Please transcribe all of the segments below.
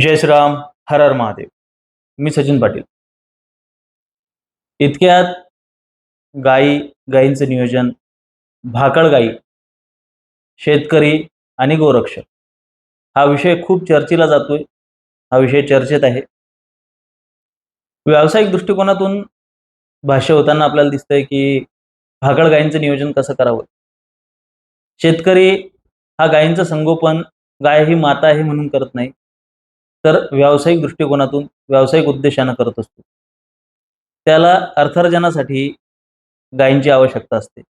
जय श्रीराम हर हर महादेव. मी सचिन पाटील. इतक्यात गाई गाईंचं नियोजन भाकड गाई शेतकरी आणि गोरक्षक हा विषय खूप चर्चेला जातोय. हा विषय चर्चेत आहे. व्यावसायिक दृष्टिकोनातून भाष्य होताना आपल्याला दिसतंय की भाकड गायींचं नियोजन कसं करावं? शेतकरी हा गायींचं संगोपन गाय ही माता आहे म्हणून करत नाही. तर व्यावसायिक दृष्टिकोनातून व्यावसायिक उद्देशानं करत असतो. त्याला अर्थार्जनासाठी गायींची आवश्यकता असते.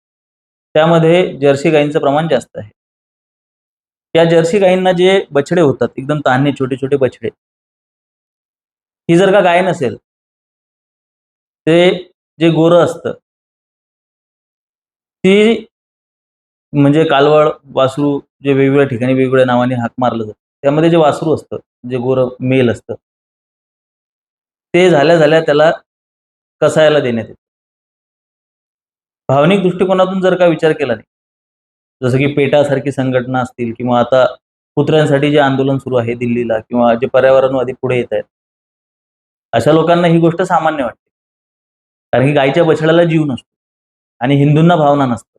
त्यामध्ये जर्सी गायींचं प्रमाण जास्त आहे. या जर्सी गायींना जे बछडे होतात एकदम तान्हे छोटे छोटे बछडे. ही जर का गाय नसेल ते जे गोरं असतं ती म्हणजे कालवड वासरू जे वेगवेगळ्या ठिकाणी वेगवेगळ्या नावाने हाक मारलं जातं. त्यामध्ये जे वासरू असतं जे गोर मेल असतं ते झाल्या झाल्या त्याला कसायला देण्यात येतं. भावनिक दृष्टिकोनातून जर का विचार केला नाही जसं की पेटासारखी संघटना असतील किंवा आता कुत्र्यांसाठी जे आंदोलन सुरू आहे दिल्लीला किंवा जे पर्यावरणवादी पुढे येत आहेत अशा लोकांना ही गोष्ट सामान्य वाटते. कारण की गायीच्या बछड्याला जीव नसतो आणि हिंदूंना भावना नसतं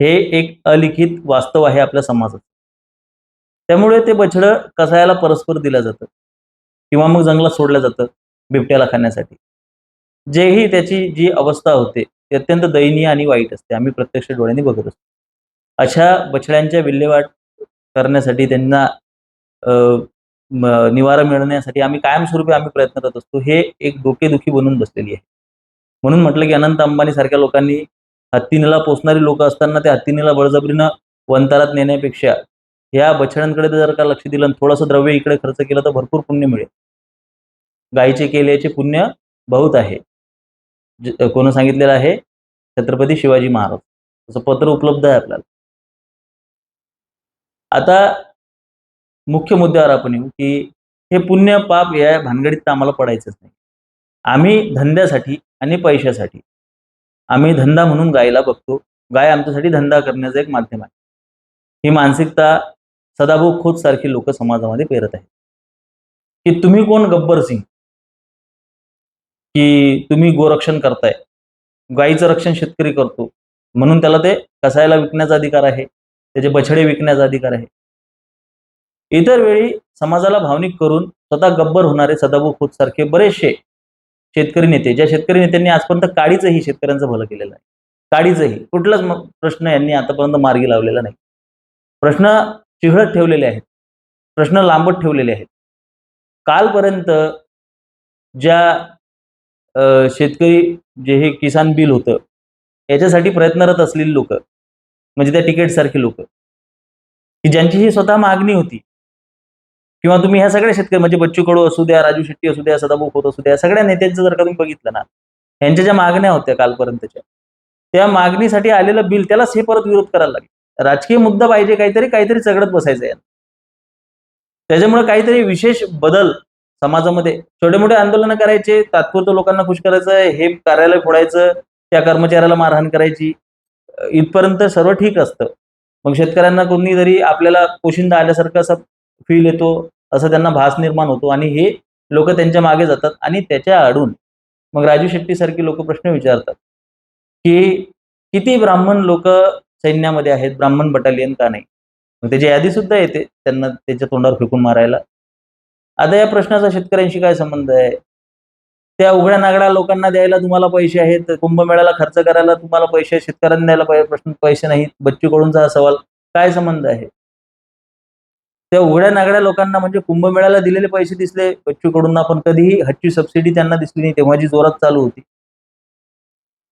हे एक अलिखित वास्तव आहे आपल्या समाजात. त्यामुळे ते बछडं कसायाला परस्पर दिलं जातं. किंवा मग जंगलात सोडलं जातं बिबट्याला खाण्यासाठी. जेही त्याची जी अवस्था होते ती अत्यंत दयनीय आणि वाईट असते. आम्ही प्रत्यक्ष डोळ्यांनी बघत असतो. अशा बछड्यांच्या विल्हेवाट करण्यासाठी त्यांना निवारा मिळवण्यासाठी आम्ही कायमस्वरूपी आम्ही प्रयत्न करत असतो. हे एक डोकेदुखी बनून बसलेली आहे. म्हणून म्हटलं की अनंत अंबानी सारख्या लोकांनी हत्तीनेला पोचणारी लोक असताना त्या हत्तीनेला बळजबरीनं वंतारात नेण्यापेक्षा या बछड्यांकडे जर का लक्ष दिलं थोडंसं द्रव्य इकडे खर्च केलं तर भरपूर पुण्य मिळेल. गायीचे केल्याचे पुण्य बहुत आहे. कोण सांगितलेलं आहे? छत्रपती शिवाजी महाराज. तसं पत्र उपलब्ध आहे आपल्याला. आता मुख्य मुद्द्यावर आपण येऊ की हे पुण्य पाप या भानगडीत तर आम्हाला पडायचंच नाही. आम्ही धंद्यासाठी आणि पैशासाठी आम्ही धंदा म्हणून गायला बघतो. गाय आमच्यासाठी धंदा करण्याचं एक माध्यम आहे. ही मानसिकता सदाभाऊ खोत सारखी लोक समाजामध्ये पेरत आहेत. की तुम्ही कोण गब्बर सिंग? की तुम्ही गोरक्षण करताय. गायीचं रक्षण शेतकरी करतो. म्हणून त्याला ते कसायला विकण्याचा अधिकार आहे? त्याचे बछडे विकण्याचा अधिकार आहे? इतर वेळी समाजाला भावनिक करून स्वतः गब्बर होणारे सदाभाऊ खोत सारखे बरेचसे शेतकरी नेते ज्या शेतकरी नेत्यांनी आजपर्यंत काडीचंही शेतकऱ्यांचं भलं केलेलं आहे. काडीचंही. कुठलाच प्रश्न यांनी आतापर्यंत मार्गी लावलेला नाही. प्रश्न चिघळत ठेवलेले आहेत. प्रश्न लांबत ठेवलेले आहेत. कालपर्यंत ज्या शेतकरी जे हे किसान बिल होतं याच्यासाठी प्रयत्नरत असलेली लोक म्हणजे त्या तिकीट सारखी लोक की ज्यांची ही स्वतः मागणी होती किंवा तुम्ही ह्या सगळ्या शेतकरी म्हणजे बच्चू कडू असू द्या राजू शेट्टी असू द्या सदाभाऊ खोत असू द्या सगळ्या नेत्यांचं जर का तुम्ही बघितलं ना यांच्या ज्या मागण्या होत्या कालपर्यंतच्या त्या मागणीसाठी आलेलं बिल त्यालाच हे परत विरोध करायला लागेल. राजकीय मुद्दा पाहिजे काहीतरी काहीतरी चगडत बसायचं आहे. त्याच्यामुळे काहीतरी विशेष बदल समाजामध्ये छोटे मोठे आंदोलनं करायचे तात्पुरतं लोकांना खुश करायचं हे कार्यालय फोडायचं त्या कर्मचाऱ्याला मारहाण करायची इथपर्यंत सर्व ठीक असतं. मग शेतकऱ्यांना कोणी जरी आपल्याला पोशिंदा आल्यासारखं असं फील येतो असं त्यांना भास निर्माण होतो आणि हे लोक त्यांच्या मागे जातात आणि त्याच्या आडून मग राजू शेट्टी सारखी लोक प्रश्न विचारतात की किती ब्राह्मण लोक सैन्यामध्ये आहेत ब्राह्मण बटालियन का नाही? मग त्याची यादी सुद्धा येते त्यांना त्याच्या तोंडावर फेकून मारायला. आता या प्रश्नाचा शेतकऱ्यांशी काय संबंध आहे? त्या उघड्या नागड्या लोकांना द्यायला तुम्हाला पैसे आहेत कुंभमेळ्याला खर्च करायला तुम्हाला पैसे शेतकऱ्यांना द्यायला पाहिजे प्रश्न पैसे नाहीत बच्चूकडूनचा हा सवाल. काय संबंध आहे? त्या उघड्या नागड्या लोकांना म्हणजे कुंभमेळ्याला दिलेले पैसे दिसले बच्चू कडूंना पण कधीही हच्ची सबसिडी त्यांना दिसली नाही तेव्हा जी जोरात चालू होती.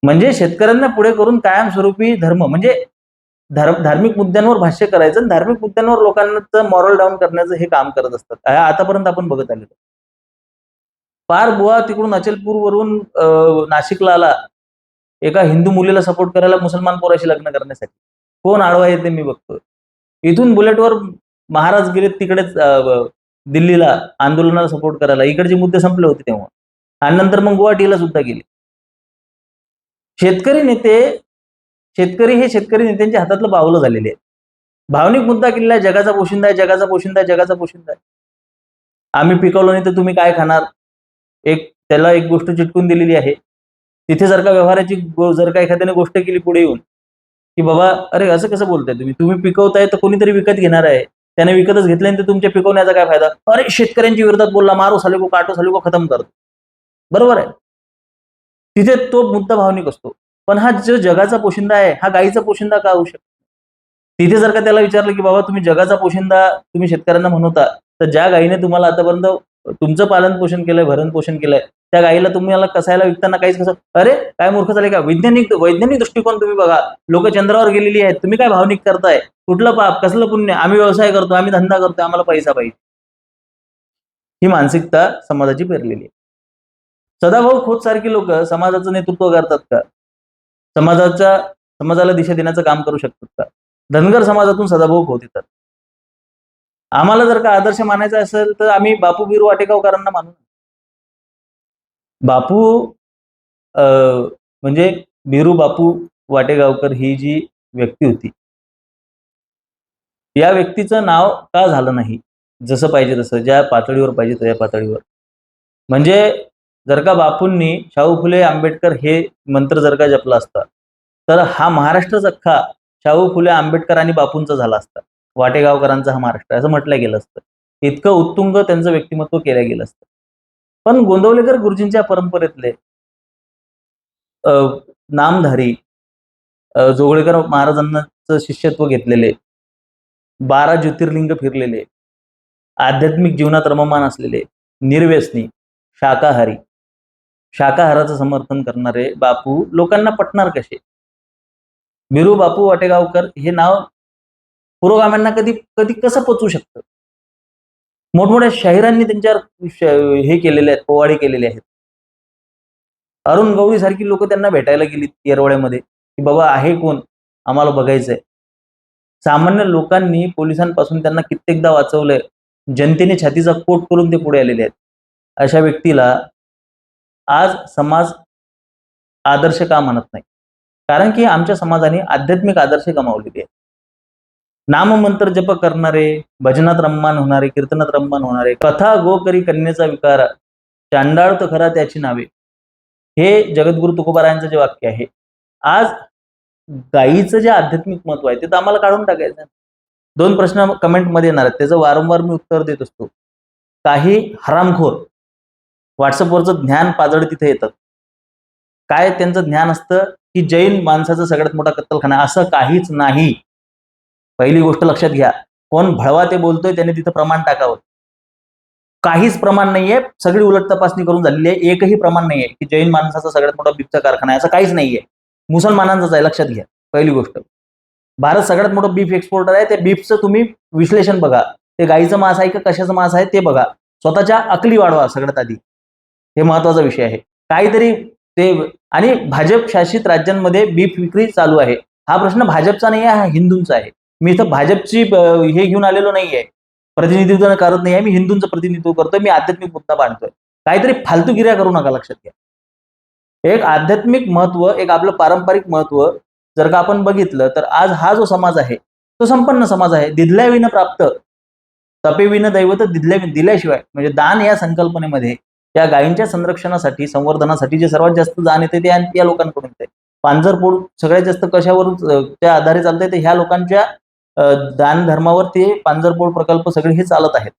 म्हणजे शेतकऱ्यांना पुढे करून कायमस्वरूपी धर्म म्हणजे धर्म धार्मिक मुद्द्यांवर भाष्य करायचं आणि धार्मिक मुद्द्यांवर लोकांचं मॉरल डाऊन करण्याचं हे काम करत असतात. आतापर्यंत आपण बघत आलेलो. पार बुवा तिकडून अचलपूर वरून नाशिकला आला एका हिंदू मुलीला सपोर्ट करायला मुसलमान पोराशी लग्न करण्यासाठी. कोण आडवा येते मी बघतोय इथून बुलेटवर महाराज गेले तिकडेच दिल्लीला आंदोलनाला सपोर्ट करायला. इकडचे मुद्दे संपले होते तेव्हा. आणि नंतर मग गुवाहाटीला सुद्धा गेले. शेतकरी नेते शेतकरी हे शेतकरी नेत्यांच्या हातातलं बावलं झालेले आहे भावनिक मुद्दा किल्ला आहे जगाचा पोशिंदा आहे जगाचा पोशिंदा आहे जगाचा पोशिंदा आहे. आम्ही पिकवलं नाही तर तुम्ही काय खाणार? एक त्याला एक गोष्ट चिटकून दिलेली आहे. तिथे जर का व्यवहाराची जर का एखाद्याने गोष्ट केली पुढे येऊन की बाबा अरे असं कसं बोलताय तुम्ही? तुम्ही पिकवताय तर कोणीतरी विकत घेणार आहे. त्याने विकतच घेतल्यानंतर तुमच्या पिकवण्याचा काय फायदा? अरे शेतकऱ्यांच्या विरोधात बोलला मारो साले को काटो साले को खतम करतो बरोबर आहे? तिथे तो मुद्दा भावनिक असतो. पण हा जो जगाचा पोशिंदा आहे हा गाईचा पोशिंदा का होऊ शकतो तिथे जर का त्याला विचारलं की बाबा तुम्ही जगाचा पोशिंदा तुम्ही शेतकऱ्यांना म्हणवता तर ज्या गाईने तुम्हाला आतापर्यंत तुमचं पालन पोषण केलंय भरण पोषण केलंय त्या गाईला तुम्हाला कसायला विकताना काहीच कसं? अरे काय मूर्ख झाले का? वैज्ञानिक वैज्ञानिक दृष्टिकोन तुम्ही बघा. लोक चंद्रावर गेलेली आहेत. तुम्ही काय भावनिक करताय? कुठलं पाप? कसलं पुण्य? आम्ही व्यवसाय करतो आम्ही धंदा करतो आम्हाला पैसा पाहिजे. ही मानसिकता समाजाची पेरलेली आहे. सदाभाऊ खोत सारखी लोक समाजाचं नेतृत्व करतात का? समाजाच्या समाजाला दिशा देण्याचं काम करू शकतात का? धनगर समाजातून सदाभाऊ खोत येतात आम्हाला जर का आदर्श मानायचा असेल तर आम्ही बापू बिरू वाटेगावकरांना मानू. बापू म्हणजे बिरू बापू वाटेगावकर ही जी व्यक्ती होती या व्यक्तीचं नाव का झालं नाही? जसं पाहिजे तसं ज्या पातळीवर पाहिजे त्या पातळीवर. म्हणजे जर का बापूंनी शाहू फुले आंबेडकर हे मंत्र जर का जपला असता तर हा महाराष्ट्रच अख्खा शाहू फुले आंबेडकर आणि बापूंचा झाला असता. वाटेगावकरांचा हा महाराष्ट्र असं म्हटलं गेलं असतं. इतकं उत्तुंग त्यांचं व्यक्तिमत्व केलं गेलं असतं. पण गोंदवलेकर गुरुजींच्या परंपरेतले अं, नामधारी जोगळेकर महाराजांचं शिष्यत्व घेतलेले बारा ज्योतिर्लिंग फिरलेले आध्यात्मिक जीवनात रममान असलेले निर्व्यसनी शाकाहारी शाकाहाराचं समर्थन करणारे बापू लोकांना पटणार कसे? बिरू बापू वाटेगावकर हे नाव पुरोगाम्यांना कधी कधी कसं पचवू शकतं? मोठमोठ्या शाहिरांनी त्यांच्यावर हे केलेले आहेत पोवाडे केलेले आहेत. अरुण गवळी सारखी लोक त्यांना भेटायला गेली येरवड्यामध्ये की बाबा आहे कोण? आम्हाला बघायचंय. सामान्य लोकांनी पोलिसांपासून त्यांना कित्येकदा वाचवलंय. जनतेने छातीचा कोट करून ते पुढे आलेले आहेत. अशा व्यक्तीला आज समाज आदर्श का म्हणत नाही? कारण की आमच्या समाजाने आध्यात्मिक आदर्श गमावलेले आहेत. नाममंत्र जप करणारे भजनात रममान होणारे कीर्तनात रममान होणारे कथा गो करी कन्येचा विकार चांडाळ तर खरा त्याची नावे. हे जगद्गुरु तुकोबारायांचं जे वाक्य आहे आज गायीचं जे आध्यात्मिक महत्त्व आहे ते तर आम्हाला काढून टाकायचं दोन प्रश्न कमेंटमध्ये येणार आहेत. त्याचं वारंवार मी उत्तर देत असतो. काही हरामखोर व्हॉट्सअपवरचं ज्ञान पाजड तिथे येतात काय त्यांचं ज्ञान असतं? की जैन माणसाचं सगळ्यात मोठा कत्तलखाना असं काहीच नाही. पहिली गोष्ट लक्षात घ्या. कोण भळवा ते बोलतोय त्याने तिथं प्रमाण टाकावं. काहीच प्रमाण नाहीये. सगळी उलट तपासणी करून झालेली आहे. एकही प्रमाण नाहीये. की जैन माणसाचा सगळ्यात मोठा बीफचा कारखाना आहे असं काहीच नाहीये. मुसलमानांचाच आहे लक्षात घ्या. पहिली गोष्ट. भारत सगळ्यात मोठं बीफ एक्सपोर्टर आहे. त्या बीफचं तुम्ही विश्लेषण बघा. ते गाईचं मांस आहे का कशाचं मांस आहे ते बघा. स्वतःच्या अकली वाढवा सगळ्यात आधी. हे महत्त्वाचा विषय आहे. काहीतरी ते आणि भाजप शासित राज्यांमध्ये बीफ विक्री चालू आहे. हा प्रश्न भाजपचा नाही आहे हा हिंदूंचा आहे. मी इथं भाजपची हे घेऊन आलेलो नाहीये. प्रतिनिधित्व करत नाही आहे मी हिंदूंचं प्रतिनिधित्व करतोय मी आध्यात्मिक मुद्दा मांडतोय. काहीतरी फालतूगिऱ्या करू नका लक्षात घ्या. एक आध्यात्मिक महत्त्व एक आपलं पारंपरिक महत्त्व जर का आपण बघितलं तर आज हा जो समाज आहे तो संपन्न समाज आहे. दिदल्याविन प्राप्त तपेविन दैवत दिदल्या दिल्याशिवाय. म्हणजे दान या संकल्पनेमध्ये त्या गायींच्या संरक्षणासाठी संवर्धनासाठी जे सर्वात जास्त जाण येते ते या लोकांकडून येते. पांजरपोड सगळ्यात जास्त कशावर त्या आधारे चालतंय ते ह्या लोकांच्या दान धर्मावर ते पांजरपोड प्रकल्प सगळे हे चालत आहेत.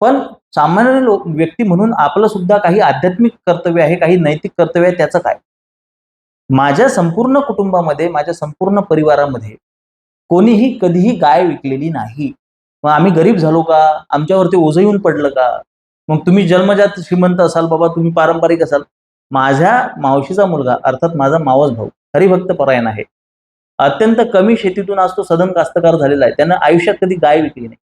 पण सामान्य लोक व्यक्ती म्हणून आपलं सुद्धा काही आध्यात्मिक कर्तव्य आहे काही नैतिक कर्तव्य आहे त्याचं काय? माझ्या संपूर्ण कुटुंबामध्ये माझ्या संपूर्ण परिवारामध्ये कोणीही कधीही गाय विकलेली नाही. मग आम्ही गरीब झालो का? आमच्यावरती ओझं येऊन पडलं का? मग तुम्ही जन्मजात श्रीमंत असाल बाबा तुम्ही पारंपरिक असाल. माझ्या मावशीचा मुलगा अर्थात माझा मावस भाऊ हरिभक्त परायण आहे. अत्यंत कमी शेतीतून आज तो सदन कास्तकार झालेला आहे. त्यानं आयुष्यात कधी गाय विकली नाही.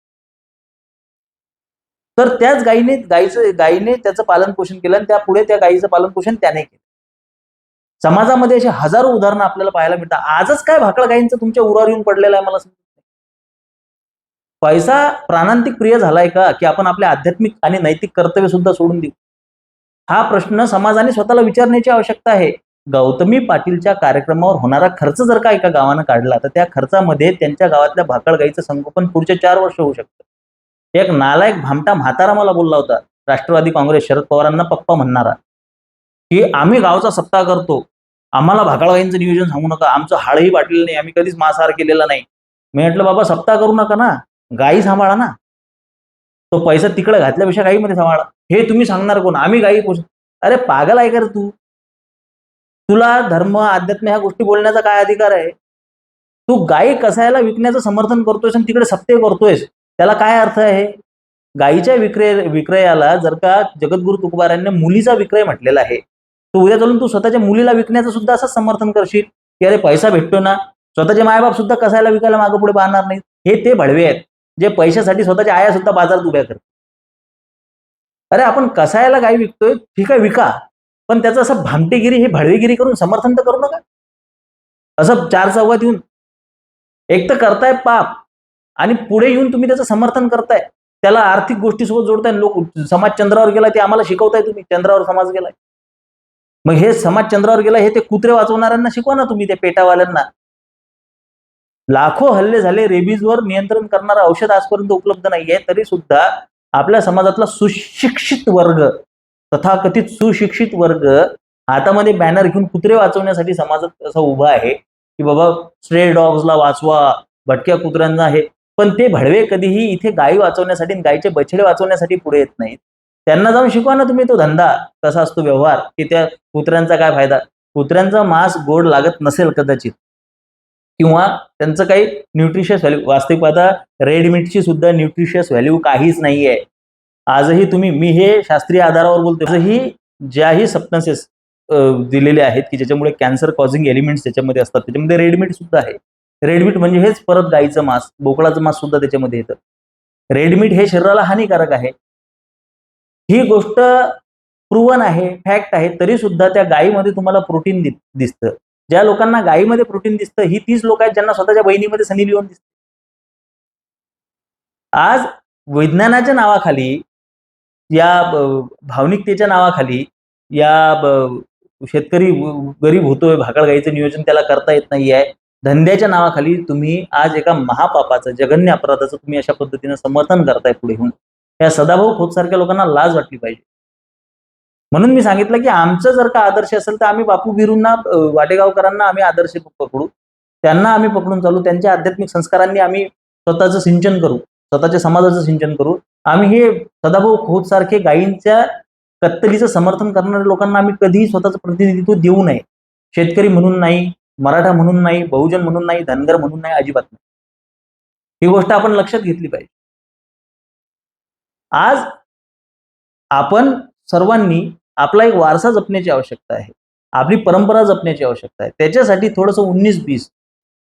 तर त्याच गायीने गायीचं गायीने त्याचं पालन पोषण केलं आणि त्या पुढे त्या गायीचं पालन पोषण त्याने केलं. समाजामध्ये असे हजारो उदाहरणं आपल्याला पाहायला मिळतात. आजच काय भाकड गायींचं तुमच्या उरावर येऊन पडलेलं आहे मला पैसा प्राणांतिक प्रिय झालाय का की आपण आपले आध्यात्मिक आणि नैतिक कर्तव्य सुद्धा सोडून देऊ? हा प्रश्न समाजाने स्वतःला विचारण्याची आवश्यकता आहे. गौतमी पाटीलच्या कार्यक्रमावर होणारा खर्च जर का एका गावानं काढला तर त्या खर्चामध्ये त्यांच्या गावातल्या भाकड गाईचं संगोपन पुढच्या चार वर्ष होऊ शकतं. एक नालायक भामटा म्हातारा मला बोलला होता राष्ट्रवादी काँग्रेस शरद पवारांना पप्पा म्हणणारा की आम्ही गावचा सत्ता करतो आम्हाला भाकळगाईंचं नियोजन सांगू नका आमचं हाळही वाटलेलं नाही आम्ही कधीच मांसाहार केलेला नाही. मी म्हटलं बाबा सप्ताह करू नका ना गाई सांभाळा ना. तो पैसा तिकडे घातल्यापेक्षा गाईमध्ये सांभाळा. हे तुम्ही सांगणार कोण? आम्ही गाई पोष अरे पागल आहे का रे तू? तुला धर्म अध्यात्म ह्या गोष्टी बोलण्याचा काय अधिकार आहे? तू गाई कसायला विकण्याचं समर्थन करतोयस आणि तिकडे सत्य करतोयस त्याला काय अर्थ आहे? गायीच्या विक्रय विक्रयाला जर का जगद्गुरु तुकबारांनी मुलीचा विक्रय म्हटलेला आहे तू उद्या चालून तू स्वतःच्या मुलीला विकण्याचं सुद्धा असं समर्थन करशील की अरे पैसा भेटतो ना स्वतःचे मायबाप सुद्धा कसायला विकायला मागं पुढे पाहणार नाहीत? हे ते भडवे आहेत. जे पैशासाठी स्वतःच्या आया सुद्धा बाजारात उभ्या करतात. अरे आपण कसायला गाय विकतोय? ठीक आहे विका. पण त्याचं असं भामटेगिरी हे भडवेगिरी करून समर्थन तर करू नका. असं चार चौघात येऊन. एक तर करताय पाप. आणि पुढे येऊन तुम्ही त्याचं समर्थन करताय. त्याला आर्थिक गोष्टीसोबत जोडताय. लोक समाज चंद्रावर गेलाय ते आम्हाला शिकवताय तुम्ही. चंद्रावर समाज गेलाय. मग हे समाज चंद्रावर गेलाय हे ते कुत्रे वाचवणाऱ्यांना शिकवा ना तुम्ही त्या पेटावाल्यांना. लाखो हल्ले झाले रेबीजवर नियंत्रण करणारं औषध आजपर्यंत उपलब्ध नाहीये तरी सुद्धा आपल्या समाजातला सुशिक्षित वर्ग तथाकथित सुशिक्षित वर्ग हातामध्ये बॅनर घेऊन कुत्रे वाचवण्यासाठी समाजात असा उभा आहे की बाबा स्ट्रे डॉग्सला वाचवा भटक्या कुत्र्यांना आहे पण ते भडवे कधीही इथे गायी वाचवण्यासाठी आणि गायीचे बछडे वाचवण्यासाठी पुढे येत नाहीत. त्यांना जाऊन शिकवा ना तुम्ही तो धंदा कसा असतो व्यवहार की त्या कुत्र्यांचा काय फायदा? कुत्र्यांचा मांस गोड लागत नसेल कदाचित. किंवा त्यांचं काही न्यूट्रिशियस व्हॅल्यू वास्तविक पाहता रेड मीटची सुद्धा न्यूट्रिशियस व्हॅल्यू काहीच नाही आहे आजही तुम्ही मी हे शास्त्रीय आधारावर बोलतो आजही ज्याही सबस्टन्सेस दिलेले आहेत की ज्याच्यामुळे कॅन्सर कॉझिंग एलिमेंट्स त्याच्यामध्ये असतात त्याच्यामध्ये रेडमीट सुद्धा आहे. रेडमीट म्हणजे हेच परत गाईचं मांस बोकळाचं मांस सुद्धा त्याच्यामध्ये येतं. रेडमीट हे शरीराला हानिकारक आहे. ही गोष्ट प्रूवन आहे फॅक्ट आहे तरी सुद्धा त्या गायीमध्ये तुम्हाला प्रोटीन दिसतं. ज्या लोकांना गायीमध्ये प्रोटीन दिसतं ही तीच लोक आहेत ज्यांना स्वतःच्या बहिणीमध्ये सनी लिओन दिसते. आज विज्ञानाच्या नावाखाली या भावनिकतेच्या नावाखाली या शेतकरी गरीब होतोय भाकड गाईचं नियोजन त्याला करता येत नाही आहे धंद्याच्या नावाखाली तुम्ही आज एका महापापाचं जगन्य अपराधाचं तुम्ही अशा पद्धतीनं समर्थन करताय पुढे होऊन या सदाभाऊ खोत सारख्या लोकांना लाज वाटली पाहिजे. म्हणून मी सांगितलं की आमचं जर का आदर्श असेल तर आम्ही बापू बिरूंना वाटेगावकरांना आम्ही आदर्श पकडू. त्यांना आम्ही पकडून चालू त्यांच्या आध्यात्मिक संस्कारांनी आम्ही स्वतःचं सिंचन करू स्वतःच्या समाजाचं सिंचन करू. आम्ही हे सदाभाऊ खोत सारखे गायींच्या कत्तलीचं समर्थन करणाऱ्या लोकांना आम्ही कधीही स्वतःचं प्रतिनिधित्व देऊ नये. शेतकरी म्हणून नाही मराठा म्हणून नाही बहुजन म्हणून नाही धनगर म्हणून नाही अजिबात नाही. ही गोष्ट आपण लक्षात घेतली पाहिजे. आज आपण सर्वांनी आपला एक वारसा जपण्याची आवश्यकता आहे. आपली परंपरा जपण्याची आवश्यकता आहे. त्याच्यासाठी थोडंसं उन्नीस बीस.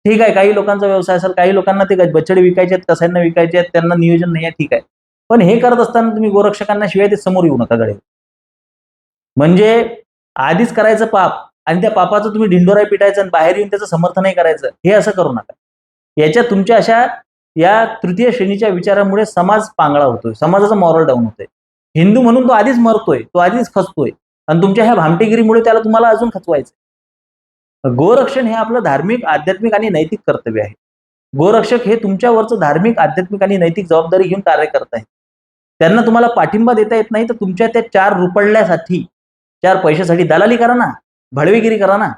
ठीक आहे काही लोकांचा व्यवसाय असेल काही लोकांना ते बछडे विकायचे आहेत कसांना विकायचे आहेत त्यांना नियोजन नाही आहे ठीक आहे. पण हे करत असताना तुम्ही गोरक्षकांना शिवाय ते समोर येऊ नका गडे म्हणजे आधीच करायचं पाप आणि त्या पापाचं तुम्ही ढिंडोरा पिटायचं आणि बाहेर येऊन त्याचं समर्थनही करायचं हे असं करू नका. याच्या तुमच्या अशा या तृतीय श्रेणीच्या विचारामुळे समाज पांगळा होतोय. समाजाचा मॉरल डाऊन होतोय. हिंदू म्हणून तो आधीच मरतोय तो आधीच खचतोय. आणि तुमच्या ह्या भामटेगिरीमुळे त्याला तुम्हाला अजून खचवायचं गोरक्षण हे आपलं धार्मिक आध्यात्मिक आणि नैतिक कर्तव्य आहे. गोरक्षक हे तुमच्यावरचं धार्मिक आध्यात्मिक आणि नैतिक जबाबदारी घेऊन कार्य करत आहेत त्यांना तुम्हाला पाठिंबा देता येत नाही तर तुमच्या त्या चार रुपडल्यासाठी चार पैशासाठी दलाली करा ना भडवेगिरी करा ना.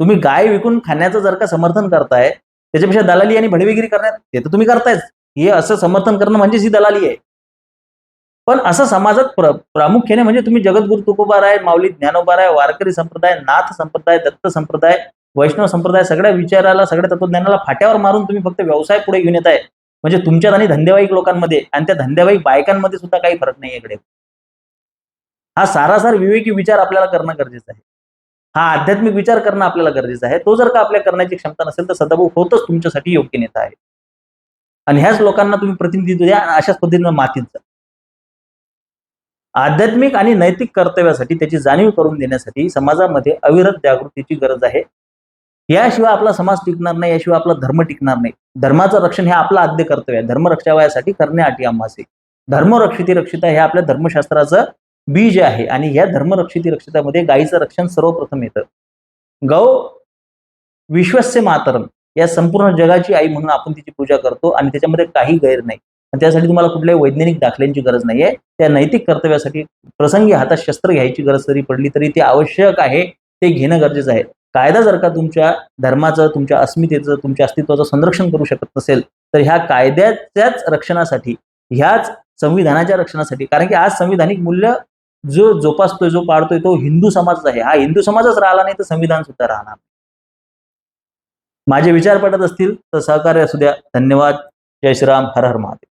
तुम्ही गाय विकून खाण्याचं जर का समर्थन करताय त्याच्यापेक्षा दलाली आणि भडवेगिरी करण्यात ते तर तुम्ही करतायच. हे असं समर्थन करणं म्हणजेच ही दलाली आहे. पण असं समाजात प्र प्रामुख्याने म्हणजे तुम्ही जगद्गुरु तुकोबा आहे माऊली ज्ञानोबा आहे वारकरी संप्रदाय नाथ संप्रदाय दत्त संप्रदाय वैष्णव संप्रदाय सगळ्या विचाराला सगळ्या तत्वज्ञानाला फाट्यावर मारून तुम्ही फक्त व्यवसाय पुढे घेऊन येत आहे म्हणजे तुमच्यात आणि धंदेवाईक लोकांमध्ये आणि त्या धंदेवाईक बायकांमध्ये सुद्धा काही फरक नाही इकडे. हा सारासार विवेकी विचार आपल्याला करणं गरजेचं आहे. हा आध्यात्मिक विचार करणं आपल्याला गरजेचं आहे. तो जर का आपल्या करण्याची क्षमता नसेल तर सदाभाऊ होतच तुमच्यासाठी योग्य नेता आहे. आणि ह्याच लोकांना तुम्ही प्रतिनिधित्व द्या अशाच पद्धतीनं मातीत जा. आध्यात्मिक आणि नैतिक कर्तव्यासाठी त्याची जाणीव करून देण्यासाठी समाजामध्ये अविरत जागृतीची गरज आहे. याशिवाय आपला समाज टिकणार नाही याशिवाय आपला धर्म टिकणार नाही. धर्माचं रक्षण हे आपलं आद्य कर्तव्य आहे. धर्म रक्षावयासाठी करणे आटी आम्हासे. धर्मरक्षिती रक्षिता हे आपल्या धर्मशास्त्राचं बीज आहे आणि या धर्मरक्षिती रक्षितामध्ये गायीचं रक्षण सर्वप्रथम येतं. गौ विश्वस्य मातरम या संपूर्ण जगाची आई म्हणून आपण तिची पूजा करतो आणि त्याच्यामध्ये काही गैर नाही. त्यासाठी तुम्हाला कुठल्याही वैज्ञानिक दाखल्यांची गरज नाहीये. त्या नैतिक कर्तव्यासाठी प्रसंगी हातात शस्त्र घ्यायची गरज जरी पडली तरी ते आवश्यक आहे ते घेणं गरजेचं आहे. कायदा जर का तुमच्या धर्माचं तुमच्या अस्मितेचं तुमच्या अस्तित्वाचं संरक्षण करू शकत नसेल तर ह्या कायद्याच्याच रक्षणासाठी ह्याच संविधानाच्या रक्षणासाठी कारण की आज संविधानिक मूल्य जो जोपासतोय जो पाळतोय तो हिंदू समाजच आहे. हा हिंदू समाजच राहिला नाही तर संविधान सुद्धा राहणार माझे विचार पडत असतील तर सहकार्य असू द्या. धन्यवाद. जय श्रीराम. हर हर महादेव.